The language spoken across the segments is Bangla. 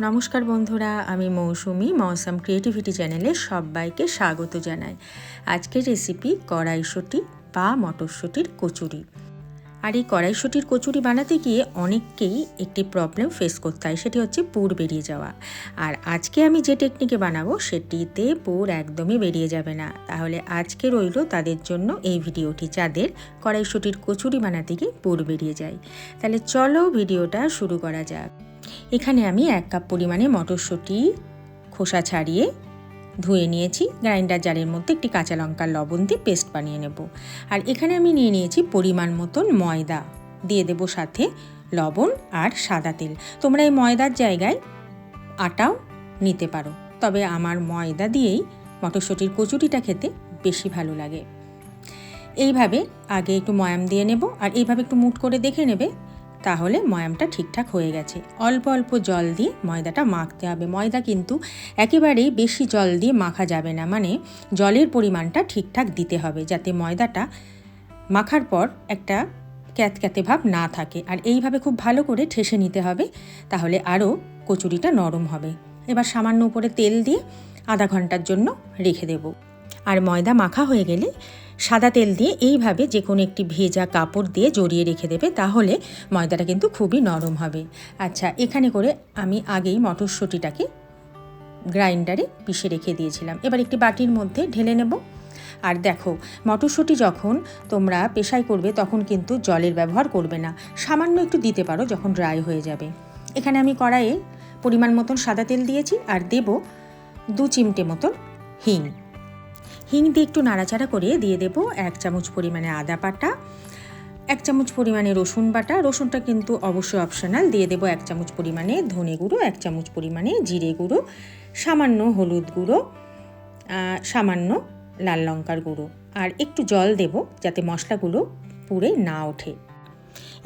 নমস্কার বন্ধুরা, আমি মৌসুমি, মৌসাম ক্রিয়েটিভিটি চ্যানেলে সবাইকে স্বাগত জানাই। আজকের রেসিপি কড়াইশুঁটি বা মটরশুঁটির কচুরি। আর এই কড়াইশুঁটির কচুরি বানাতে গিয়ে অনেককেই একটি প্রবলেম ফেস করতে হয়, সেটি হচ্ছে পুর বেরিয়ে যাওয়া। আর আজকে আমি যে টেকনিকে বানাবো, সেটিতে পুর একদমই বেরিয়ে যাবে না। তাহলে আজকে রইল তাদের জন্য এই ভিডিওটি, যাদের কড়াইশুঁটির কচুরি বানাতে গিয়ে পুর বেরিয়ে যায়। তাহলে চলো ভিডিওটা শুরু করা যাক। এখানে আমি এক কাপ পরিমাণে মটরশুঁটি, খোসা ছাড়িয়ে ধুয়ে নিয়েছি। গ্রাইন্ডার জারের মধ্যে একটি কাঁচা লঙ্কার লবণ দিয়ে পেস্ট বানিয়ে নেব। আর এখানে আমি নিয়ে নিয়েছি পরিমাণ মতন ময়দা। দিয়ে দেব সাথে লবণ আর সাদা তেল। তোমরা এই ময়দার জায়গায় আটাও নিতে পারো। তবে আমার ময়দা দিয়েই মটরশুঁটির কচুরিটা খেতে বেশি ভালো লাগে। এইভাবে আগে একটু ময়াম দিয়ে নেব। আর এইভাবে একটু মুট করে দেখে নেবে তাহলে ময়ামটা ঠিকঠাক হয়ে গেছে। অল্প অল্প জল দিয়ে ময়দাটা মাখতে হবে। ময়দা কিন্তু একেবারেই বেশি জল দিয়ে মাখা যাবে না। মানে জলের পরিমাণটা ঠিকঠাক দিতে হবে যাতে ময়দাটা মাখার পর একটা ক্যাতক্যাতে ভাব না থাকে। আর এইভাবে খুব ভালো করে ঠেসে নিতে হবে, তাহলে আরও কচুরিটা নরম হবে। এবার সামান্য উপরে তেল দিয়ে আধা ঘণ্টার জন্য রেখে দেব। আর ময়দা মাখা হয়ে গেলে সাদা তেল দিয়ে এইভাবে যে কোনো একটি ভেজা কাপড় দিয়ে জড়িয়ে রেখে দেবে, তাহলে ময়দাটা কিন্তু খুবই নরম হবে। আচ্ছা এখানে করে আমি আগেই মটরশুঁটিটাকে গ্রাইন্ডারে পিষে রেখে দিয়েছিলাম। এবার একটি বাটির মধ্যে ঢেলে নেব। আর দেখো, মটরশুঁটি যখন তোমরা পেশাই করবে, তখন কিন্তু জলের ব্যবহার করবে না। সামান্য একটু দিতে পারো যখন ড্রাই হয়ে যাবে। এখানে আমি কড়াইয়ে পরিমাণ মতন সাদা তেল দিয়েছি আর দেব দু চিমটে মতন হিং। হিং দিয়ে একটু নাড়াচাড়া করে দিয়ে দেব এক চামচ পরিমাণে আদা বাটা, এক চামচ পরিমাণে রসুন বাটা। রসুনটা কিন্তু অবশ্যই অপশনাল দিয়ে দেব এক চামচ পরিমাণে ধনে গুঁড়ো, এক চামচ পরিমাণে জিরে গুঁড়ো, সামান্য হলুদ গুঁড়ো সামান্য লাল লঙ্কার গুঁড়ো। আর একটু জল দেব যাতে মশলাগুলো পুড়ে না ওঠে।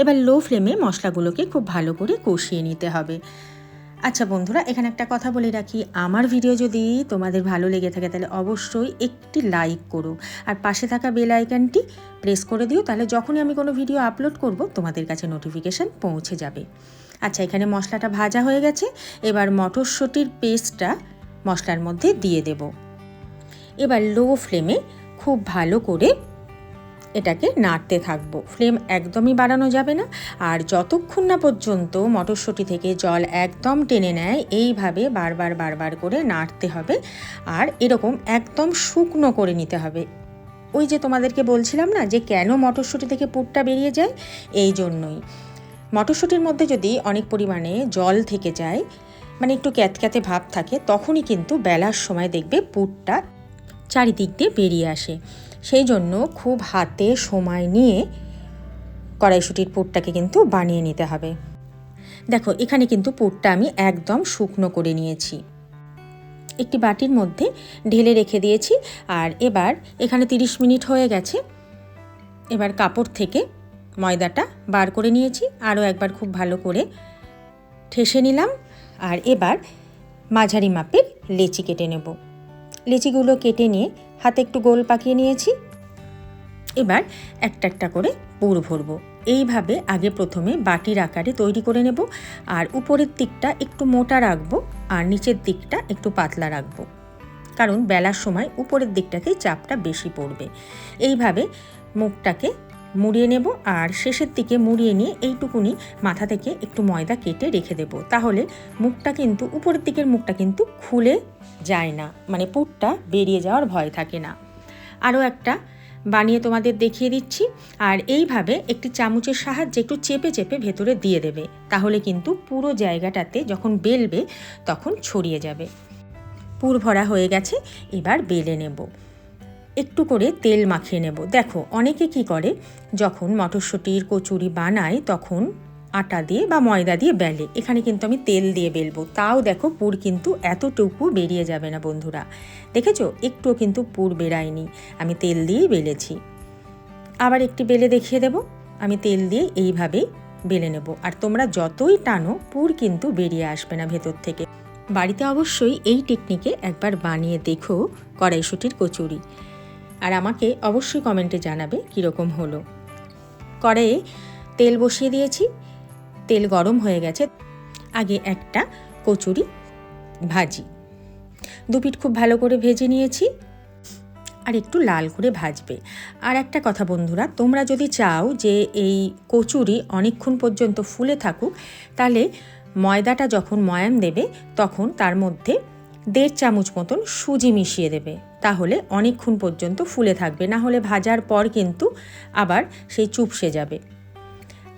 এবার লো ফ্লেমে মশলাগুলোকে খুব ভালো করে কষিয়ে নিতে হবে। আচ্ছা বন্ধুরা, এখানে একটা কথা বলে রাখি। আমার ভিডিও যদি তোমাদের ভালো লেগে থাকে, তাহলে অবশ্যই একটি লাইক করো। আর পাশে থাকা বেল আইকনটি প্রেস করে দিও, তাহলে যখনই আমি কোনো ভিডিও আপলোড করব, তোমাদের কাছে নোটিফিকেশান পৌঁছে যাবে। আচ্ছা এখানে মশলাটা ভাজা হয়ে গেছে। এবার মটরশুঁটির পেস্টটা মশলার মধ্যে দিয়ে দেব। এবার লো ফ্লেমে খুব ভালো করে এটাকে নাড়তে থাকব। ফ্লেম একদমই বাড়ানো যাবে না। আর যতক্ষণ না পর্যন্ত মটরশুঁটি থেকে জল একদম টেনে নেয়, এইভাবে বারবার বারবার করে নাড়তে হবে। আর এরকম একদম শুকনো করে নিতে হবে। ওই যে তোমাদেরকে বলছিলাম না যে কেন মটরশুঁটি থেকে পুরটা বেরিয়ে যায়? এই জন্যই। মটরশুঁটির মধ্যে যদি অনেক পরিমাণে জল থেকে যায় মানে একটু ক্যাতক্যাতে ভাব থাকে, তখনই কিন্তু বেলার সময় দেখবে পুরটা চারিদিক দিয়ে বেরিয়ে আসে। সেই জন্য খুব হাতে সময় নিয়ে কড়াইশুটির পুরটাকে কিন্তু বানিয়ে নিতে হবে। দেখো, এখানে কিন্তু পুরটা আমি একদম শুকনো করে নিয়েছি। একটি বাটির মধ্যে ঢেলে রেখে দিয়েছি আর এবার এখানে 30 মিনিট হয়ে গেছে। এবার কাপড় থেকে ময়দাটা বার করে নিয়েছি, আরও একবার খুব ভালো করে ঠেসে নিলাম। আর এবার মাঝারি মাপের লেচি কেটে নেব। লেচিগুলো কেটে নিয়ে হাতে একটু গোল পাকিয়ে নিয়েছি। এবার একটা একটা করে পুর ভরবো। এইভাবে আগে প্রথমে বাটির আকারে তৈরি করে নেব আর উপরের দিকটা একটু মোটা রাখব আর নিচের দিকটা একটু পাতলা রাখব। কারণ বেলার সময় উপরের দিকটাতেই চাপটা বেশি পড়বে। এইভাবে মুখটাকে মুড়িয়ে নেব আর শেষের দিকে মুড়িয়ে নিয়ে এইটুকুনি মাথা থেকে একটু ময়দা কেটে রেখে দেব। তাহলে মুখটা কিন্তু, উপরের দিকের মুখটা কিন্তু খুলে যায় না। মানে পুরটা বেরিয়ে যাওয়ার ভয় থাকে না। আরও একটা বানিয়ে তোমাদের দেখিয়ে দিচ্ছি। আর এইভাবে একটি চামচের সাহায্যে একটু চেপে চেপে ভেতরে দিয়ে দেবে। তাহলে কিন্তু পুরো জায়গাটাতে যখন বেলবে তখন ছড়িয়ে যাবে। পুর ভরা হয়ে গেছে, এবার বেলে নেব। একটু করে তেল মাখিয়ে নেব। দেখো, অনেকে কি করে, যখন মটরশুঁটির কচুরি বানায়, তখন আটা দিয়ে বা ময়দা দিয়ে বেলে। এখানে কিন্তু আমি তেল দিয়ে বেলবো। তাও দেখো, পুর কিন্তু এতটুকু বেরিয়ে যাবে না, বন্ধুরা। দেখেছ? একটুও কিন্তু পুর বেরায়নি। আমি তেল দিয়েই বেলেছি। আবার একটি বেলে দেখিয়ে দেব। আমি তেল দিয়ে এইভাবেই বেলে নেব। আর তোমরা যতই টানো, পুর কিন্তু বেরিয়ে আসবে না ভেতর থেকে। বাড়িতে অবশ্যই এই টেকনিকে একবার বানিয়ে দেখো কড়াইশুটির কচুরি। আর আমাকে অবশ্যই কমেন্টে জানাবে কীরকম হলো। কড়াইয়ে তেল বসিয়ে দিয়েছি। তেল গরম হয়ে গেছে। আগে একটা কচুরি ভাজি। দু পিঠ খুব ভালো করে ভেজে নিয়েছি। আর একটু লাল করে ভাজবে। আর একটা কথা বন্ধুরা, তোমরা যদি চাও যে এই কচুরি অনেকক্ষণ পর্যন্ত ফুলে থাকুক, তাহলে ময়দাটা যখন ময়াম দেবে, তখন তার মধ্যে দেড় চামচ মতন সুজি মিশিয়ে দেবে। তাহলে অনেকক্ষণ পর্যন্ত ফুলে থাকবে। না হলে ভাজার পর কিন্তু আবার সেই চুপসে যাবে।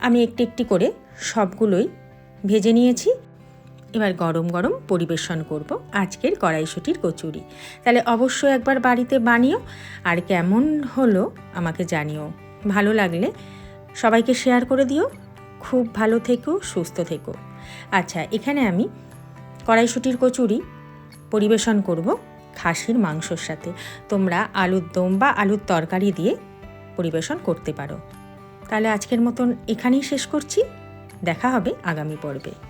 আমি একটি একটি করে সবগুলোই ভেজে নিয়েছি। এবার গরম গরম পরিবেশন করব আজকের কড়াইশুটির কচুরি। তাহলে অবশ্যই একবার বাড়িতে বানিও। আর কেমন হলো আমাকে জানিও। ভালো লাগলে সবাইকে শেয়ার করে দিও। খুব ভালো থেকো, সুস্থ থেকো। আচ্ছা এখানে আমি কড়াইশুটির কচুরি পরিবেশন করব খাসির মাংসর সাথে। তোমরা আলুর দম বা আলুর তরকারি দিয়ে পরিবেশন করতে পারো। তাহলে আজকের মতন এখানেই শেষ করছি। দেখা হবে আগামী পর্বে।